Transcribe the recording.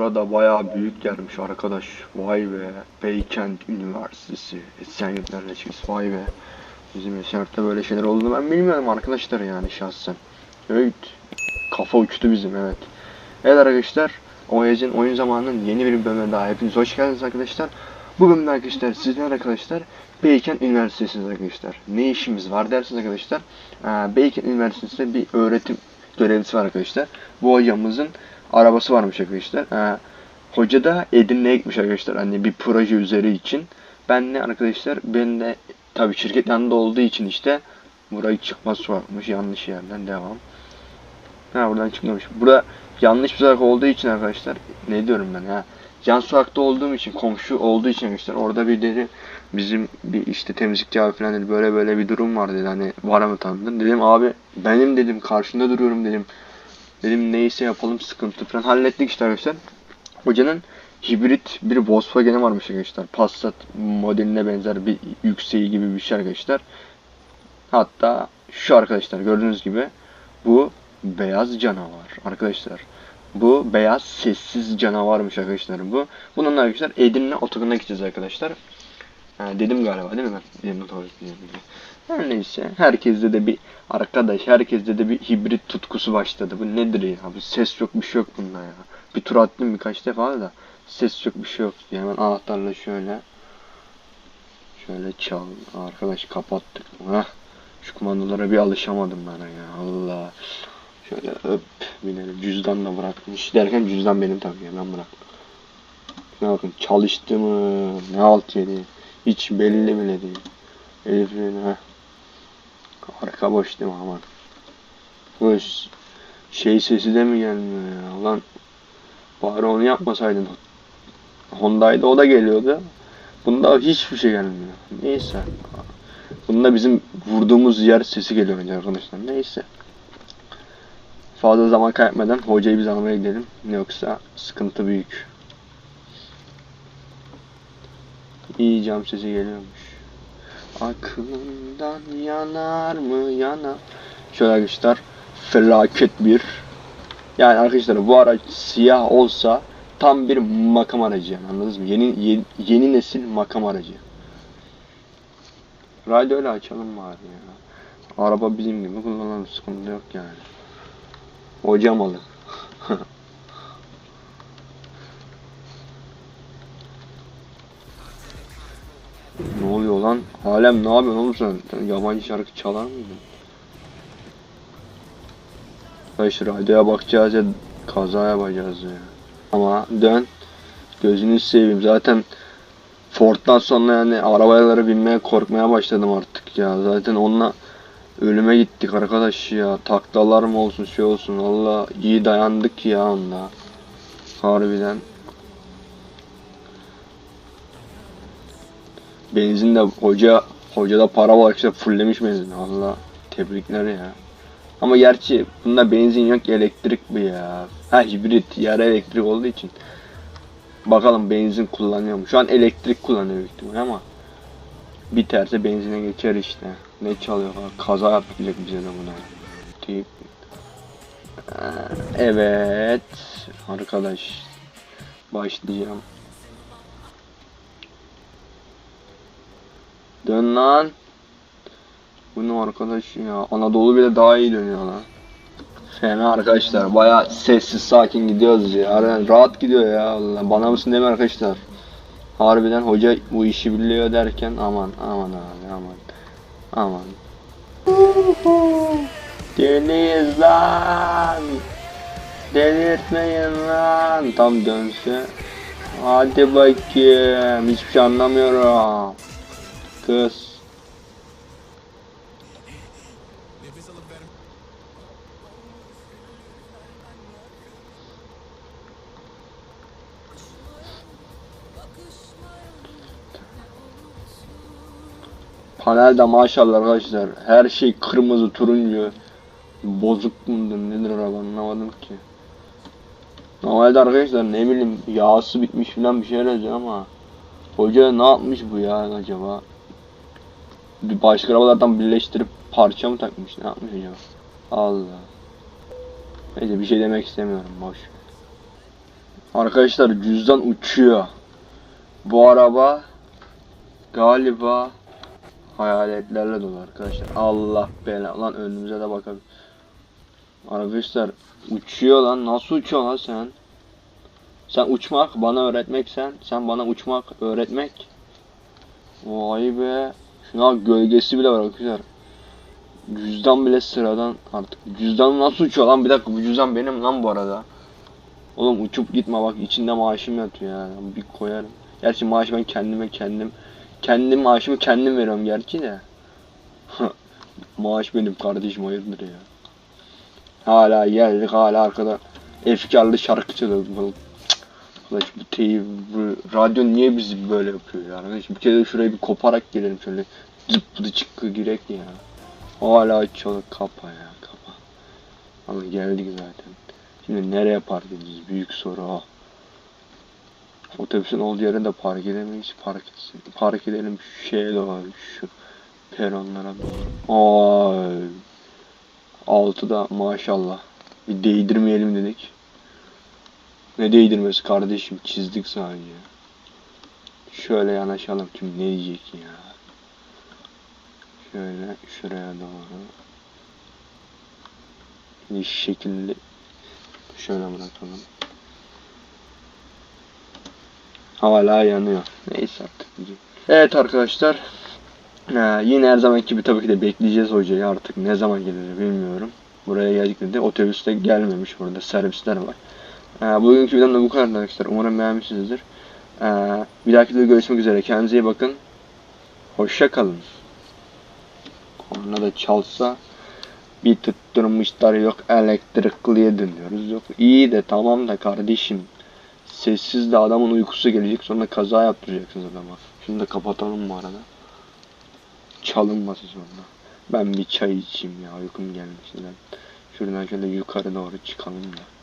Burada bayağı büyük gelmiş arkadaş. Vay be. Beykent Üniversitesi. Esenyurt Yerleşkesi. Vay be. Bizim Esenyurt'ta böyle şeyler olduğunu ben bilmiyorum arkadaşlar yani şahsen. Evet. Kafa uçtu bizim evet. Evet arkadaşlar. Oyacın oyun zamanının yeni bir bölümüne daha hepiniz hoş geldiniz arkadaşlar. Bu bölümde arkadaşlar sizler arkadaşlar Beykent Üniversitesi'nde arkadaşlar. Ne işimiz var dersiniz arkadaşlar. Ee, Beykent Üniversitesi'nde bir öğretim görevlisi var arkadaşlar. Bu hocamızın arabası varmış arkadaşlar. Ee, hoca da Edirne'ye gitmiş arkadaşlar. Hani bir proje üzeri için. Ben de arkadaşlar ben de tabii şirket yanında olduğu için işte burayı çıkmaz varmış. Yanlış yerden devam. Ha buradan çıkmamış. Burada yanlış bir sokak olduğu için arkadaşlar ne diyorum ben ya. Yan sokakta olduğum için komşu olduğu için arkadaşlar orada bir dedi bizim bir işte temizlikçi abi falan dedi böyle böyle bir durum var dedi hani var mı tanıdın dedim abi benim dedim karşında duruyorum dedim dedim neyse yapalım sıkıntı falan. Hallettik işte arkadaşlar. Hocanın hibrit bir Volkswagen'i varmış arkadaşlar. Passat modeline benzer bir yükseği gibi bir şey arkadaşlar. Hatta şu arkadaşlar gördüğünüz gibi bu beyaz canavar arkadaşlar. Bu beyaz sessiz canavarmış arkadaşlar bu. Bunun arkadaşlar Edirne otogarına gideceğiz arkadaşlar. Ha, dedim galiba değil mi ben? Edirne otogarına Her neyse. Herkeste de bir arkadaş, herkeste de bir hibrit tutkusu başladı. Bu nedir ya? Bu ses yok bir şey yok bunda ya. Bir tur attım birkaç defa da ses yok bir şey yok. diye Hemen anahtarla şöyle şöyle çal. Arkadaş kapattık. Hah. Şu kumandalara bir alışamadım ben ya. Allah. Şöyle öp binelim. Cüzdan da bırakmış. Derken cüzdan benim tabii ya ben bıraktım. Şuna bakın çalıştı mı? Ne alt yedi? Hiç belli bile değil. Elif'in ha. Arka boş değil mi aman. Bu şey sesi de mi gelmiyor ya? Ulan bari onu yapmasaydın. Honda'ydı o da geliyordu. Bunda hiçbir şey gelmiyor. Neyse. Bunda bizim vurduğumuz yer sesi geliyor önce arkadaşlar. Neyse. Fazla zaman kaybetmeden hocayı biz almaya gidelim. Yoksa sıkıntı büyük. İyi cam sesi geliyormuş. Aklından yanar mı yana? Şöyle arkadaşlar felaket bir. Yani arkadaşlar bu araç siyah olsa tam bir makam aracı yani anladınız mı? Yeni yeni, yeni nesil makam aracı. Radyoyla açalım bari ya. Araba bizim gibi kullanalım sıkıntı yok yani. Hocam alın. ne oluyor lan? Alem ne yapıyorsun oğlum sen? Sen yabancı şarkı çalar mıydın? Hayır radyoya bakacağız ya kaza yapacağız ya. Ama dön. Gözünü seveyim. Zaten Ford'dan sonra yani arabalara binmeye korkmaya başladım artık ya. Zaten onunla Ölüme gittik arkadaş ya. Taklalar mı olsun şey olsun. Allah iyi dayandık ya onda. Harbiden. Benzin de hoca hocada para var işte fulllemiş benzin. Allah tebrikler ya. Ama gerçi bunda benzin yok elektrik bu ya. Ha hibrit yarı elektrik olduğu için. Bakalım benzin kullanıyor mu? Şu an elektrik kullanıyor büyük ihtimal ama biterse benzine geçer işte. Ne çalıyor falan. Kaza yapacak bize de buna. Tip. Ee, Evet. Arkadaş. Başlayacağım. Dön lan. Bu ne arkadaş ya? Anadolu bile daha iyi dönüyor lan. Fena arkadaşlar. Baya sessiz sakin gidiyoruz ya. Harbiden rahat gidiyor ya. Allah. Bana mısın deme arkadaşlar. Harbiden hoca bu işi biliyor derken aman aman abi aman. Aman. Deliyiz lan. Delirtmeyin lan. Tam dönse. Hadi bakayım. Hiçbir şey anlamıyorum. Kız. Panelde maşallah arkadaşlar her şey kırmızı turuncu bozuk mudur nedir araba anlamadım ki. Normalde arkadaşlar ne bileyim yağsı bitmiş falan bir şeyler ama hoca ne yapmış bu ya acaba? Bir başka arabalardan birleştirip parça mı takmış ne yapmış acaba? Allah. Neyse bir şey demek istemiyorum boş. Arkadaşlar cüzdan uçuyor. Bu araba galiba hayaletlerle dolu arkadaşlar. Allah bela lan önümüze de bakalım. Arkadaşlar uçuyor lan nasıl uçuyor lan sen? Sen uçmak bana öğretmek sen. Sen bana uçmak öğretmek. Vay be. Şuna gölgesi bile var arkadaşlar. Cüzdan bile sıradan artık. Cüzdan nasıl uçuyor lan? Bir dakika bu cüzdan benim lan bu arada. Oğlum uçup gitme bak içinde maaşım yatıyor ya. Bir koyarım. Gerçi maaşı ben kendime kendim kendim maaşımı kendim veriyorum gerçi de. Maaş benim kardeşim hayırdır ya. Hala geldik hala arkada efkarlı şarkı çalıyor. Arkadaş bu teyip bu radyo niye bizi böyle yapıyor ya? Arkadaş bir kere şuraya bir koparak gelelim şöyle zıppıdı çıkkı girek ya. Hala çalıyor kapa ya kapa. Ama geldik zaten. Şimdi nereye park edeceğiz? Büyük soru o. Otobüsün olduğu yere de park edemeyiz. Park, etsin. park edelim şu şeye doğru. Şu peronlara doğru. Ay. Altıda maşallah. Bir değdirmeyelim dedik. Ne değdirmesi kardeşim çizdik sadece. Şöyle yanaşalım kim ne diyecek ya. Şöyle şuraya doğru. Bir şekilde şöyle bırakalım. Hala yanıyor. Neyse artık. Evet arkadaşlar. Ee, yine her zamanki gibi tabii ki de bekleyeceğiz hocayı artık ne zaman gelir bilmiyorum. Buraya geldik dedi. Otobüste gelmemiş burada servisler var. Ee, bugünkü videom bu kadar arkadaşlar. Umarım beğenmişsinizdir. Ee, bir dahaki videoda görüşmek üzere. Kendinize iyi bakın. Hoşça kalın. Korna da çalsa bir tutturmuşlar yok elektrikliye dönüyoruz yok. İyi de tamam da kardeşim. Sessiz de adamın uykusu gelecek sonra kaza yaptıracaksınız adama. Şunu da kapatalım bu arada. Çalınması sonra. Ben bir çay içeyim ya uykum gelmiş. Şuradan şöyle yukarı doğru çıkalım da.